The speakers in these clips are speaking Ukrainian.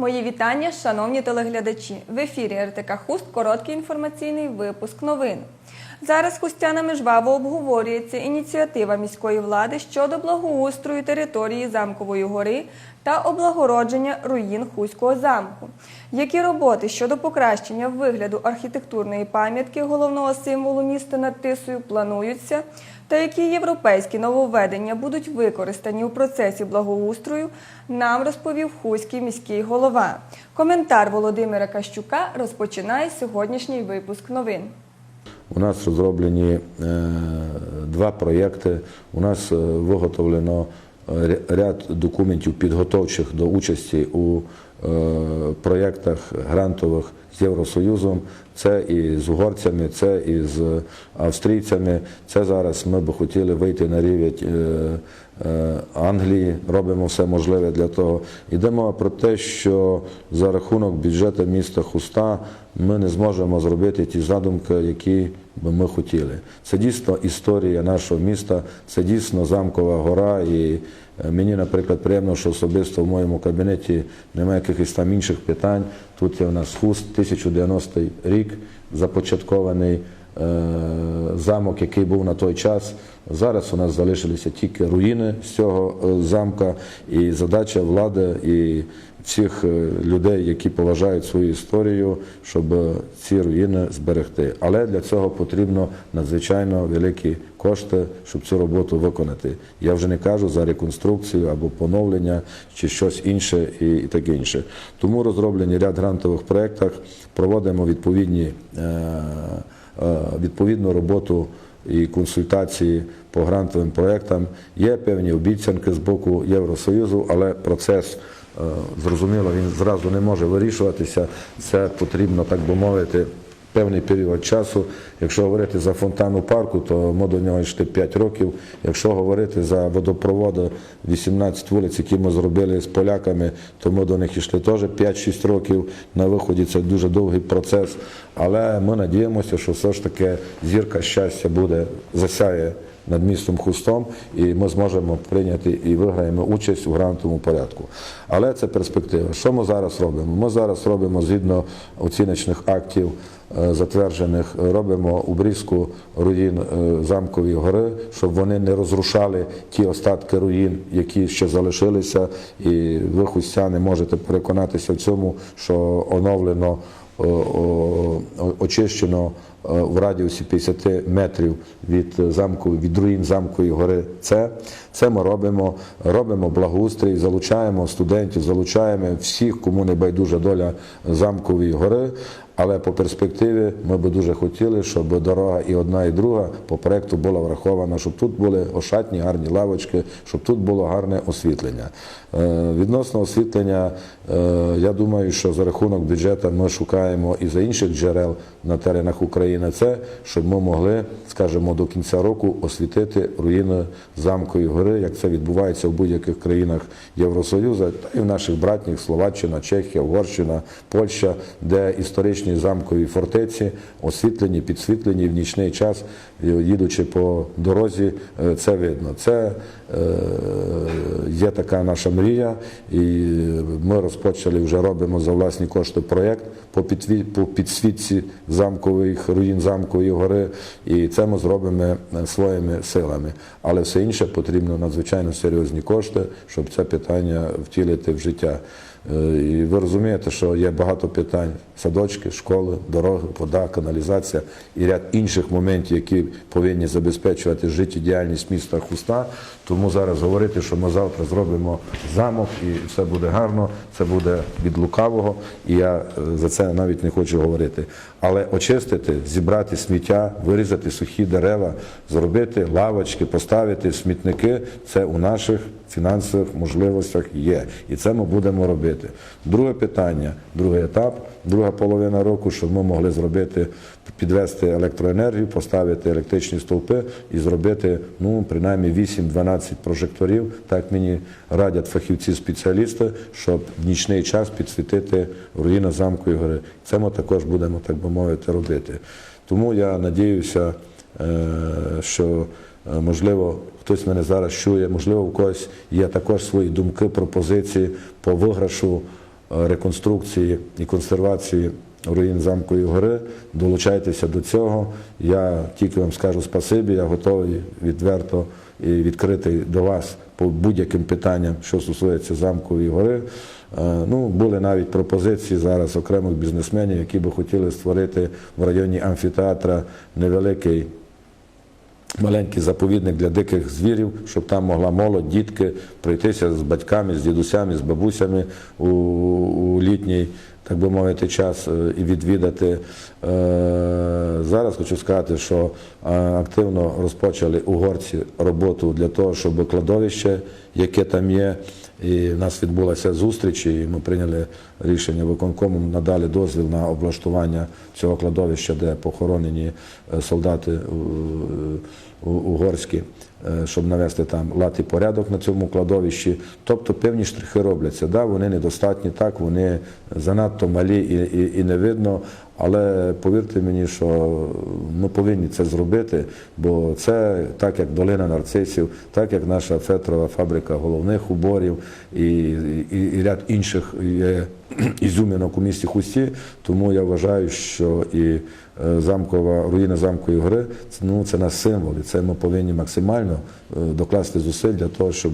Мої вітання, шановні телеглядачі. В ефірі РТК Хуст короткий інформаційний випуск новин. Зараз хустянами жваво обговорюється ініціатива міської влади щодо благоустрою території Замкової гори та облагородження руїн Хуського замку. Які роботи щодо покращення вигляду архітектурної пам'ятки головного символу міста над Тисою плануються? Та які європейські нововведення будуть використані у процесі благоустрою, нам розповів Хуський міський голова. Коментар Володимира Кащука розпочинає сьогоднішній випуск новин. У нас розроблені е, два проєкти. У нас е, виготовлено ряд документів підготовчих до участі у е, проєктах грантових з Євросоюзом. Це і з угорцями, це і з австрійцями. Це зараз ми би хотіли вийти на рівень е, е, Англії, робимо все можливе для того. Йдемо про те, що за рахунок бюджету міста Хуста ми не зможемо зробити ті задумки, які би ми хотіли. Це дійсно історія нашого міста, це дійсно замкова гора. І е, мені, наприклад, приємно, що особисто в моєму кабінеті немає якихось там інших питань. Тут є в нас хуст 1090 рік, започаткований замок, який був на той час. Зараз у нас залишилися тільки руїни з цього е, замка, і задача влади і всіх е, людей, які поважають свою історію, щоб е, ці руїни зберегти. Але для цього потрібно надзвичайно великі кошти, щоб цю роботу виконати. Я вже не кажу за реконструкцію або поновлення чи щось інше і, таке інше. Тому розроблені ряд грантових проєктів, проводимо відповідні, е, е, відповідну роботу і консультації по грантовим проектам. Є певні обіцянки з боку Євросоюзу, але процес е, зрозуміло, він зразу не може вирішуватися. Це потрібно, так би мовити, певний період часу. Якщо говорити за фонтану парку, то ми до нього йшли 5 років. Якщо говорити за водопроводи 18 вулиць, які ми зробили з поляками, то ми до них йшли теж 5-6 років. На виході це дуже довгий процес. Але ми надіємося, що все ж таки зірка щастя буде засяє над містом Хустом, і ми зможемо прийняти і виграємо участь у грантовому порядку. Але це перспектива. Що ми зараз робимо? Ми зараз робимо згідно оціночних актів. е, Затверджених робимо обрізку руїн е, замкової гори, щоб вони не розрушали ті остатки руїн, які ще залишилися. І ви хустяни можете переконатися в цьому, що оновлено очищено е, в радіусі 50 метрів від замку, від руїн замкової гори. Це, це ми робимо, робимо благоустрій, залучаємо студентів, залучаємо всіх, кому не байдужа доля замкової гори. Але по перспективі ми би дуже хотіли, щоб дорога і одна, і друга по проекту була врахована, щоб тут були ошатні, гарні лавочки, щоб тут було гарне освітлення. Е, Відносно освітлення, е, я думаю, що за рахунок бюджету ми шукаємо і за інших джерел на теренах України це, щоб ми могли, скажімо, до кінця року освітити руїни замкової гори, як це відбувається в будь-яких країнах Євросоюзу, та і в наших братніх Словаччина, Чехія, Угорщина, Польща, де історичні замкові фортеці освітлені, підсвітлені в нічний час, їдучи по дорозі, е, це видно. Це е, є така наша мрія, і ми розпочали вже робимо за власні кошти проєкт по підсвітці замкових руїн замкової гори, і це ми зробимо е, своїми силами. Але все інше потрібно надзвичайно серйозні кошти, щоб це питання втілити в життя. Е, І ви розумієте, що є багато питань: садочки, школи, дороги, вода, каналізація і ряд інших моментів, які повинні забезпечувати життєдіяльність міста Хуста. Тому зараз говорити, що ми завтра зробимо замок і все буде гарно, це буде від лукавого, і я е, за це навіть не хочу говорити. Але очистити, зібрати сміття, вирізати сухі дерева, зробити лавочки, поставити смітники це у наших фінансових можливостях є. І це ми будемо робити. Друге питання, другий етап, друга половина року, щоб ми могли зробити, підвести електроенергію, поставити електричні стовпи і зробити ну, принаймні 8-12 прожекторів, так мені радять фахівці-спеціалісти, щоб в нічний час підсвітити руїни замкової гори. Це ми також будемо, так би мовити, робити. Тому я надіюся, е, що Е, Можливо, хтось мене зараз чує, можливо, у когось є також свої думки, пропозиції по виграшу е, реконструкції і консервації руїн замкової гори. Долучайтеся до цього. Я тільки вам скажу спасибі, я готовий відверто і відкритий до вас по будь-яким питанням, що стосується замкової гори. Е, Ну, були навіть пропозиції зараз окремих бізнесменів, які би хотіли створити в районі амфітеатра невеликий маленький заповідник для диких звірів, щоб там могла молодь, дітки пройтися з батьками, з дідусями, з бабусями у, у літній, так би мовити, час е, і відвідати. Е, Зараз хочу сказати, що е, активно розпочали угорці роботу для того, щоб кладовище, яке там є, і в нас відбулася зустріч, і ми прийняли рішення виконкомом надали дозвіл на облаштування цього кладовища, де похоронені е, солдати е, угорські, е, щоб навести там лад і порядок на цьому кладовищі. Тобто певні штрихи робляться. Да, вони недостатні, так, вони занадто малі і, і, і не видно. Але повірте мені, що ми повинні це зробити, бо це так як долина нарцисів, так як наша фетрова фабрика головних уборів і, і, і ряд інших є ізюмінок у місті Хусті. Тому я вважаю, що і е, замкова руїна замкової гори ну, це наш символ, і це ми повинні максимально е, докласти зусиль для того, щоб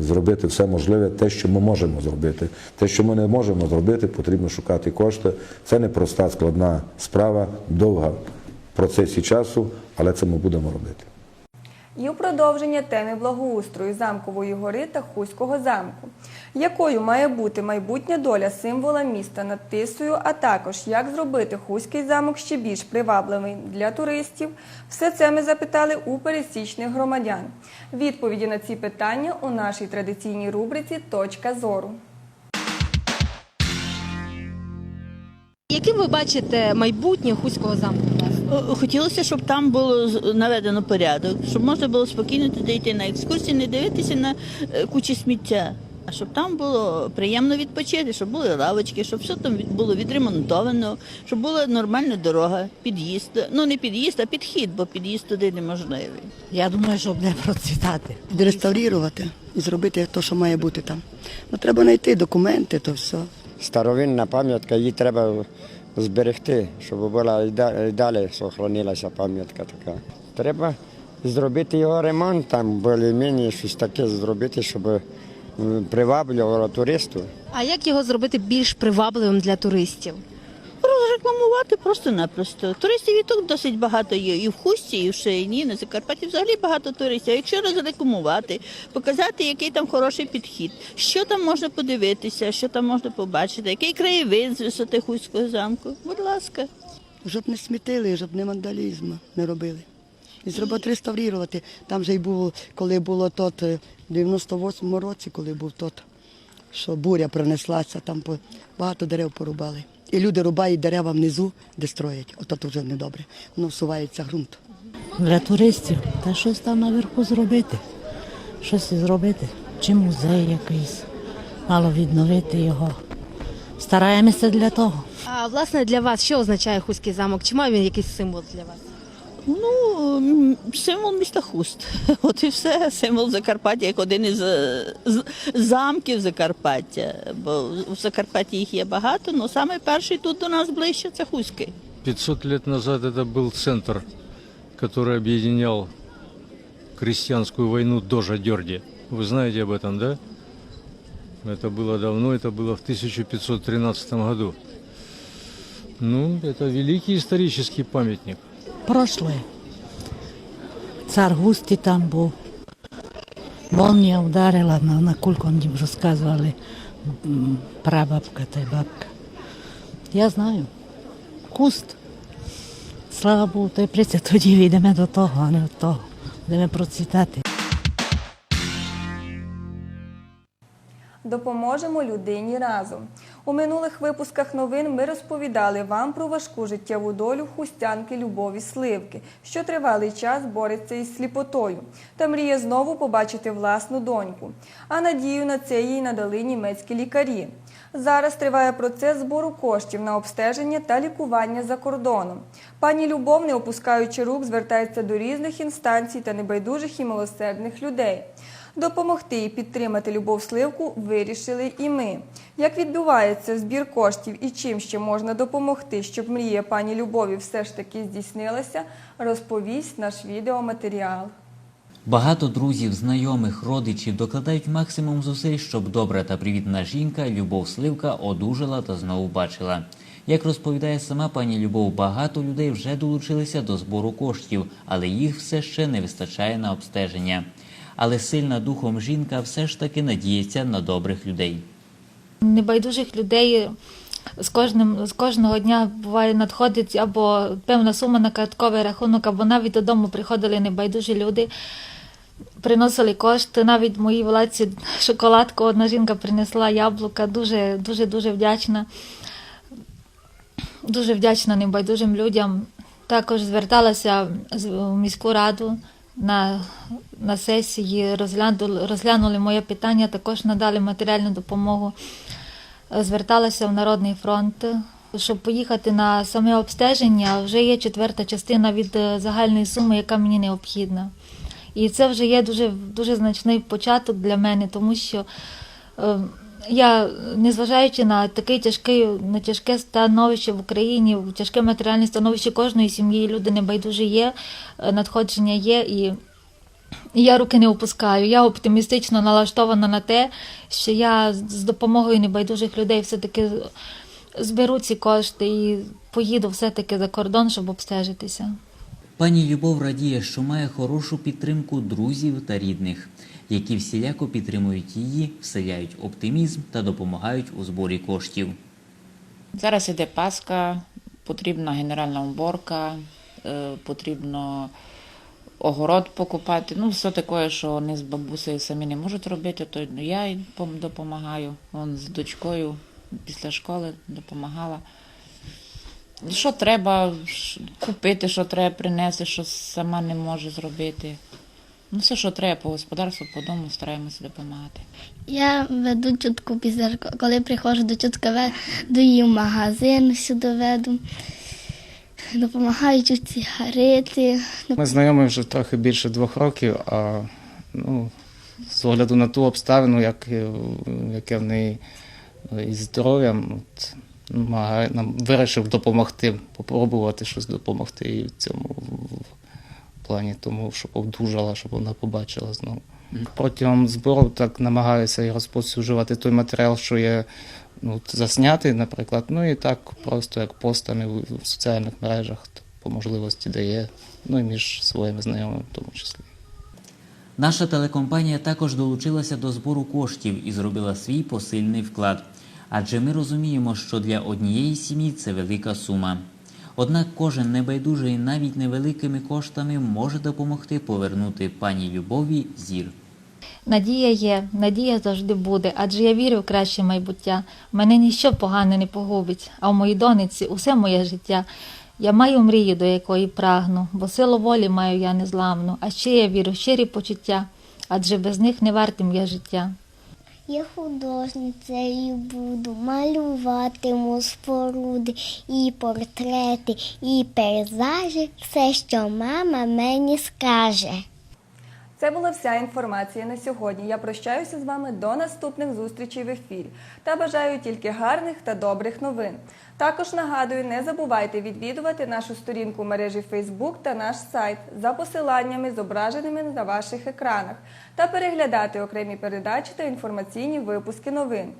зробити все можливе, те, що ми можемо зробити. Те, що ми не можемо зробити, потрібно шукати кошти. Це не проста складна справа, довга в процесі часу, але це ми будемо робити. І у продовження теми благоустрою замкової гори та Хуського замку. Якою має бути майбутня доля символа міста над Тисою, а також як зробити Хуський замок ще більш привабливий для туристів? Все це ми запитали у пересічних громадян. Відповіді на ці питання у нашій традиційній рубриці Точка зору. Яким ви бачите майбутнє Хуського замку? Хотілося, щоб там було наведено порядок, щоб можна було спокійно туди йти на екскурсії, не дивитися на е, кучі сміття. А щоб там було приємно відпочити, щоб були лавочки, щоб все там було відремонтовано, щоб була нормальна дорога, під'їзд. Ну не під'їзд, а підхід, бо під'їзд туди неможливий. Я думаю, що буде процвітати. відреставрувати і зробити те, що має бути там. Ну, треба знайти документи, то все. Старовинна пам'ятка, її треба зберегти, щоб була і да- і далі зберігалася пам'ятка така. Треба зробити його ремонт, там більш-менш щось таке зробити, щоб приваблювало туристів. А як його зробити більш привабливим для туристів? Розрекламувати просто-напросто. Туристів і тут досить багато є. І в Хусті, і в Шиїні, на Закарпатті взагалі багато туристів. А якщо розрекламувати, показати, який там хороший підхід, що там можна подивитися, що там можна побачити, який краєвид з висоти Хуського замку. Будь ласка. Щоб не смітили, щоб не вандалізм не робили. І зробити реставрувати. Там же й було, коли було тот, е, в 98-му році, коли був тот, що буря принеслася, там багато дерев порубали. І люди рубають дерева внизу, де строять. Ото то вже недобре. Воно всувається ґрунт. Для туристів та щось там наверху зробити. Щось зробити. Чи музей якийсь. Мало відновити його. Стараємося для того. А власне для вас що означає Хуський замок? Чи має він якийсь символ для вас? Ну, м, символ міста Хуст. От і все. Символ Закарпаття, як один із е, з- замків Закарпаття. Бо в Закарпатті їх є багато, але саме перший тут до нас ближче це Хуський. 500 лет назад это был центр, который объединял крестьянскую войну до Жадерди. Вы знаете об этом, да? Это было давно, это было в 1513 году. Ну, это великий исторический памятник. Прошле. Цар Густі там був. Молнія вдарила на, на кульку, мені розказували прабабка та бабка. Я знаю. Куст. Слава Богу, то й приця тоді війдемо до того, а не до того. Будемо процвітати. Допоможемо людині разом. У минулих випусках новин ми розповідали вам про важку життєву долю хустянки Любові Сливки, що тривалий час бореться із сліпотою та мріє знову побачити власну доньку. А надію на це їй надали німецькі лікарі. Зараз триває процес збору коштів на обстеження та лікування за кордоном. Пані Любов, не опускаючи рук, звертається до різних інстанцій та небайдужих і милосердних людей. Допомогти і підтримати Любов Сливку вирішили і ми. Як відбувається збір коштів і чим ще можна допомогти, щоб мрія пані Любові все ж таки здійснилася, розповість наш відеоматеріал. Багато друзів, знайомих, родичів докладають максимум зусиль, щоб добра та привітна жінка Любов Сливка одужала та знову бачила. Як розповідає сама пані Любов, багато людей вже долучилися до збору коштів, але їх все ще не вистачає на обстеження. Але сильна духом жінка все ж таки надіється на добрих людей. Небайдужих людей з кожним з кожного дня буває надходить або певна сума на картковий рахунок, або навіть додому приходили небайдужі люди, приносили кошти. Навіть моїй владці шоколадку одна жінка принесла яблука. Дуже дуже дуже вдячна. Дуже вдячна небайдужим людям. Також зверталася в міську раду на, на сесії, розглянули, розглянули моє питання, також надали матеріальну допомогу. Зверталася в Народний фронт. Щоб поїхати на саме обстеження, вже є четверта частина від е, загальної суми, яка мені необхідна. І це вже є дуже, дуже значний початок для мене, тому що е, я, незважаючи на такий тяжкий, на тяжке становище в Україні, тяжке матеріальне становище кожної сім'ї, люди небайдужі є, е, надходження є. І я руки не опускаю. Я оптимістично налаштована на те, що я з допомогою небайдужих людей все-таки зберу ці кошти і поїду все-таки за кордон, щоб обстежитися. Пані Любов радіє, що має хорошу підтримку друзів та рідних, які всіляко підтримують її, вселяють оптимізм та допомагають у зборі коштів. Зараз іде Пасха, потрібна генеральна уборка, е, потрібно огород покупати. Ну, все таке, що вони з бабусею самі не можуть робити, то я їм допомагаю. Вон з дочкою після школи допомагала. Що треба купити, що треба принести, що сама не може зробити. Ну, все, що треба по господарству, по дому, стараємося допомагати. Я веду чутку після. Коли приходжу до чутка, веду її в магазин, сюди веду. Допомагаю чуть цигарети. Ми знайомі вже трохи більше двох років, а ну, з огляду на ту обставину, як, е, яке в неї е, із здоров'ям, от, намагає- нам вирішив допомогти, попробувати щось допомогти їй в цьому в плані, тому щоб одужала, щоб вона побачила знову. Протягом збору так намагаюся і розповсюджувати той матеріал, що є ну, заснятий, наприклад. Ну і так просто як постами в, соціальних мережах по можливості дає, ну і між своїми знайомими в тому числі. Наша телекомпанія також долучилася до збору коштів і зробила свій посильний вклад. Адже ми розуміємо, що для однієї сім'ї це велика сума. Однак кожен небайдужий навіть невеликими коштами може допомогти повернути пані Любові зір. Надія є, надія завжди буде, адже я вірю в краще майбуття. Мене ніщо погане не погубить, а в моїй дониці усе моє життя. Я маю мрію, до якої прагну, бо силу волі маю я незламну, а ще я вірю в щирі почуття, адже без них не вартим я життя. Я художницею буду, малюватиму споруди, і портрети, і пейзажі, все, що мама мені скаже. Це була вся інформація на сьогодні. Я прощаюся з вами до наступних зустрічей в ефірі та бажаю тільки гарних та добрих новин. Також нагадую, не забувайте відвідувати нашу сторінку мережі Facebook та наш сайт за посиланнями, зображеними на ваших екранах, та переглядати окремі передачі та інформаційні випуски новин.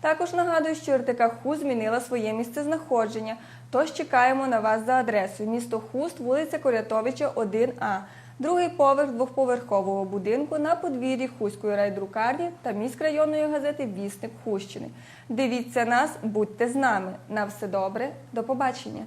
Також нагадую, що РТК ХУ змінила своє місцезнаходження, тож чекаємо на вас за адресою місто Хуст, вулиця Корятовича, 1А. Другий поверх двохповерхового будинку на подвір'ї Хуської райдрукарні та міськрайонної газети Вісник Хущини. Дивіться нас, будьте з нами. На все добре, до побачення.